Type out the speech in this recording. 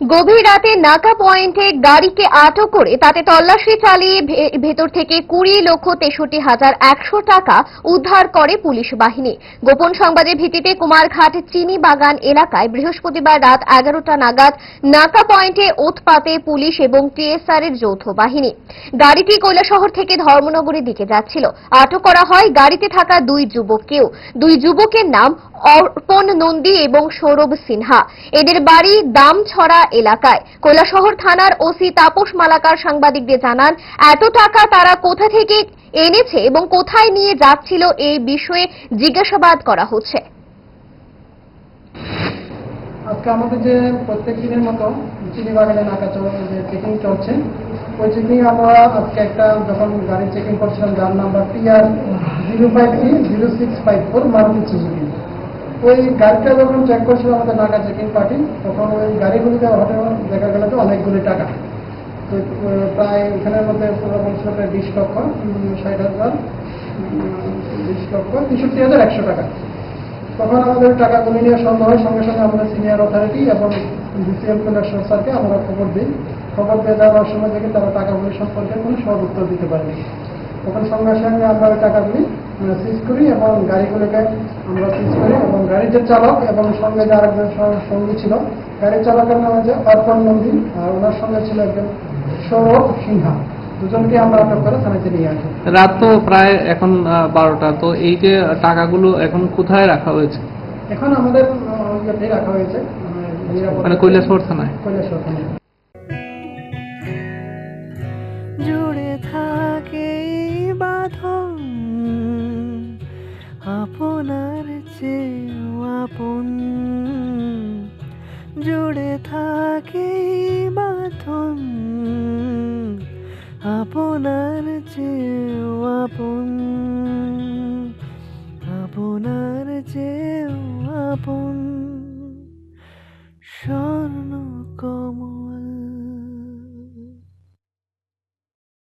গভীর রাতে নাকা পয়েন্টে গাড়িকে আটক করে তাতে তল্লাশি চালিয়ে ভেতর থেকে কুড়ি লক্ষ তেষট্টি হাজার একশো টাকা উদ্ধার করে পুলিশ বাহিনী। গোপন সংবাদের ভিত্তিতে কুমারঘাট চিনি বাগান এলাকায় বৃহস্পতিবার রাত এগারোটা নাগাদ নাকা পয়েন্টে উৎপাতে পুলিশ এবং টিএসআর এর যৌথ বাহিনী। গাড়িটি কৈলাসহর থেকে ধর্মনগরের দিকে যাচ্ছিল। আটক করা হয় গাড়িতে থাকা দুই যুবককেও। দুই যুবকের নাম অর্পণ নন্দী এবং সৌরভ সিনহা। এদের বাড়ি দামছড়া এলাকায়। কৈলাসহর থানার ওসি তাপস মালাকার সাংবাদিকদের জানান, এত টাকা তারা কোথা থেকে এনেছে এবং কোথায় নিয়ে যাচ্ছিল এই বিষয়ে জিজ্ঞাসাবাদ করা হচ্ছে। আজকে আমাদের যে প্রত্যেক দিনের মতো চিনি বাগানে নাকা যে চেকিং চলছে, ওই চেকিং আমরা আজকে একটা যখন গাড়ি চেকিং করছিলাম, যার number TR zero five three zero six five four Maruti Suzuki. ওই গাড়িটা যখন চেক করছিলাম আমাদের নাকা চেকিং পার্টি, তখন ওই গাড়িগুলিতে হঠাৎ দেখা গেল যে অনেকগুলি টাকা। তো প্রায় এখানের মধ্যে পুরো বলছিল প্রায় বিশ লক্ষ ষাট হাজার বিশ লক্ষ, তেষট্টি হাজার একশো টাকা। তখন আমাদের টাকা টাকাগুলি নিয়ে সন্দেহ হয়, সঙ্গে সঙ্গে আমাদের সিনিয়র অথরিটি এবং ডিসিএম কালেকশন স্যারকে আমরা খবর দিই। খবর দিয়ে দেওয়ার সময় থেকে তারা টাকাগুলি সম্পর্কে কোনো সব উত্তর দিতে পারেনি। তখন সঙ্গে সঙ্গে আমরা ওই টাকাগুলি সিজ করি এবং গাড়িগুলোকে আমরা সিজ করি এবং গাড়ির যে চালক এবং সঙ্গে যে আরেকজন সঙ্গী ছিল গাড়ির চালকের নাম হচ্ছে অর্পণ নন্দী আর ওনার সঙ্গে ছিল একজন সৌরভ সিনহা। দুজনকে আমরা আটক করে থানাতে নিয়ে আসি। রাত তো প্রায় এখন বারোটা তো এই যে টাকাগুলো এখন কোথায় রাখা হয়েছে? এখন আমাদের রাখা হয়েছে নিরাপত্তা- মানে কৈলাসহর থানায়? কৈলাসহর থানায়। জুড়ে থাকে বাঁধন আপনার চেয়েও আপন। জুড়ে থাকে এই আপনার চেয়েও আপন।